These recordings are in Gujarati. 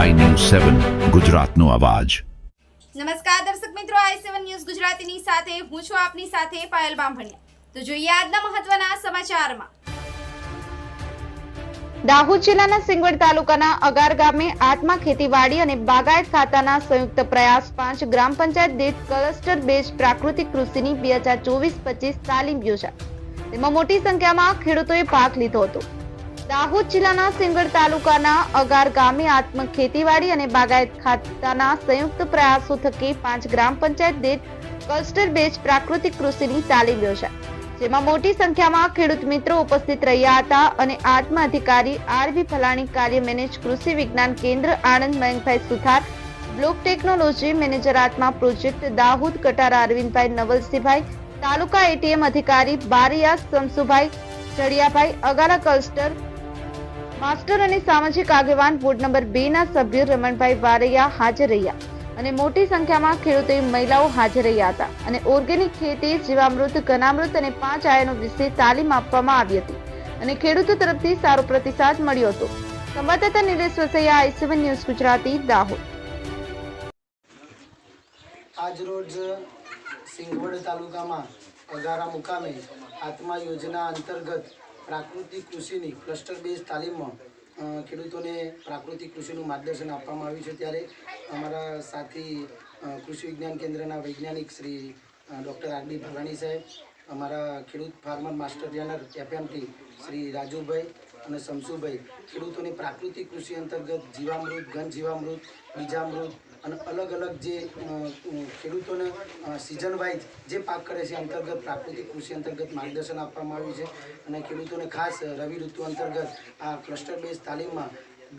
સેવન ગુજરાતનો અવાજ. નમસ્કાર દર્શક મિત્રો આઈ સેવન ન્યૂઝ ગુજરાતીની સાથે હું છું આપની સાથે પાયલ બામભણિયા. તો જોઈએ આજના મહત્વના સમાચારમાં. દાહોદ જિલ્લાના સિંગવડ તાલુકાના અગાર ગામે આત્મા ખેતીવાડી અને બાગાયત ખાતાના સંયુક્ત પ્રયાસ પાંચ ગ્રામ પંચાયત દીઠ ક્લસ્ટર બેઝ પ્રાકૃતિક કૃષિની બે હજાર ચોવીસ પચીસ તાલીમ યોજાઈ તેમાં મોટી સંખ્યામાં ખેડૂતોએ ભાગ લીધો હતો. દાહોદ જિલ્લાના સિંગડ તાલુકાના અગાર ગામે આત્મ ખેતીવાડી અને બાગાયત ખાતાના સંયુક્ત પ્રયાસો થકી પાંચ ગ્રામ પંચાયત દીઠ ક્લસ્ટર બેઝ પ્રાકૃતિક કૃષિની તાલીમ યોજાઈ. જેમાં મોટી સંખ્યામાં ખેડૂત મિત્રો ઉપસ્થિત રહ્યા હતા અને આત્મ અધિકારી આરવી ફલાણી કાર્ય મેનેજ, કૃષિ વિજ્ઞાન કેન્દ્ર, Anand Mayankbhai Suthar, block technology manager Atma project, Dahod Katara Arvindbhai Navalsinhbhai, taluka ATM અધિકારી બારિયા સમસુભાઈ ચડિયાભાઈ અગારા ક્લસ્ટર માસ્ટર અને સામાજિક આગેવાન વોર્ડ નંબર બે ના સભ્ય રમણભાઈ વારૈયા હાજર રહ્યા અને મોટી સંખ્યામાં ખેડૂતોએ મહિલાઓ હાજર રહ્યા હતા અને ઓર્ગેનિક ખેતી જીવામૃત, ઘનામૃત અને પાંચ આયનો વિશે તાલીમ આપવામાં આવી હતી અને ખેડૂતો તરફથી સારો પ્રતિસાદ મળ્યો હતો. સંવાદદાતા Nilesh Vasaiya I C one news Gujarati, Dahod. આજરોજ સિંગવડ તાલુકામાં અગારા મુકામે આત્મા યોજના અંતર્ગત પ્રાકૃતિક કૃષિની ક્લસ્ટર બેઝ તાલીમમાં ખેડૂતોને પ્રાકૃતિક કૃષિનું માર્ગદર્શન આપવામાં આવ્યું છે ત્યારે અમારા સાથી કૃષિ વિજ્ઞાન કેન્દ્રના વૈજ્ઞાનિક Shri doctor R D Bharani સાહેબ, અમારા ખેડૂત farmer master trainer FMT Shri Rajubhai અને શમશુભાઈ ખેડૂતોને પ્રાકૃતિક કૃષિ અંતર્ગત જીવામૃત ઘન જીવામૃત બીજામૃત અને અલગ અલગ જે ખેડૂતોને સિઝન વાઇઝ જે પાક કરે છે અંતર્ગત પ્રાકૃતિક કૃષિ અંતર્ગત માર્ગદર્શન આપવામાં આવ્યું છે અને ખેડૂતોને ખાસ રવિ ઋતુ અંતર્ગત આ ક્લસ્ટર બેઝ તાલીમમાં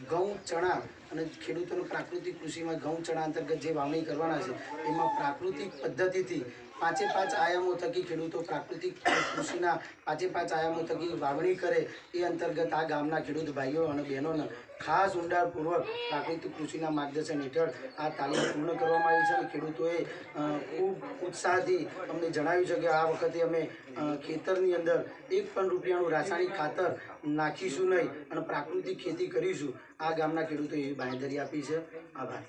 ઘઉં, ચણા અને ખેડૂતોને પ્રાકૃતિક કૃષિમાં ઘઉં, ચણા અંતર્ગત જે વાવણી કરવાના છે, એમાં પ્રાકૃતિક પદ્ધતિથી પાંચે પાંચ આયામો થકી ખેડૂતો પ્રાકૃતિક કૃષિના પાંચે પાંચ આયામો થકી વાવણી કરે, એ અંતર્ગત આ ગામના ખેડૂત ભાઈઓ અને બહેનોને ખાસ ઊંડાણપૂર્વક પ્રાકૃતિક કૃષિના માર્ગદર્શન હેઠળ આ તાલીમ પૂર્ણ કરવામાં આવી છે અને ખેડૂતોએ ખૂબ ઉત્સાહથી અમને જણાવ્યું છે કે આ વખતે અમે ખેતરની અંદર એક પણ રૂપિયાનું રાસાયણિક ખાતર નાખીશું નહીં અને પ્રાકૃતિક ખેતી કરીશું. આ ગામના ખેડૂતોએ એવી બાંહેધરી આપી છે. આભાર.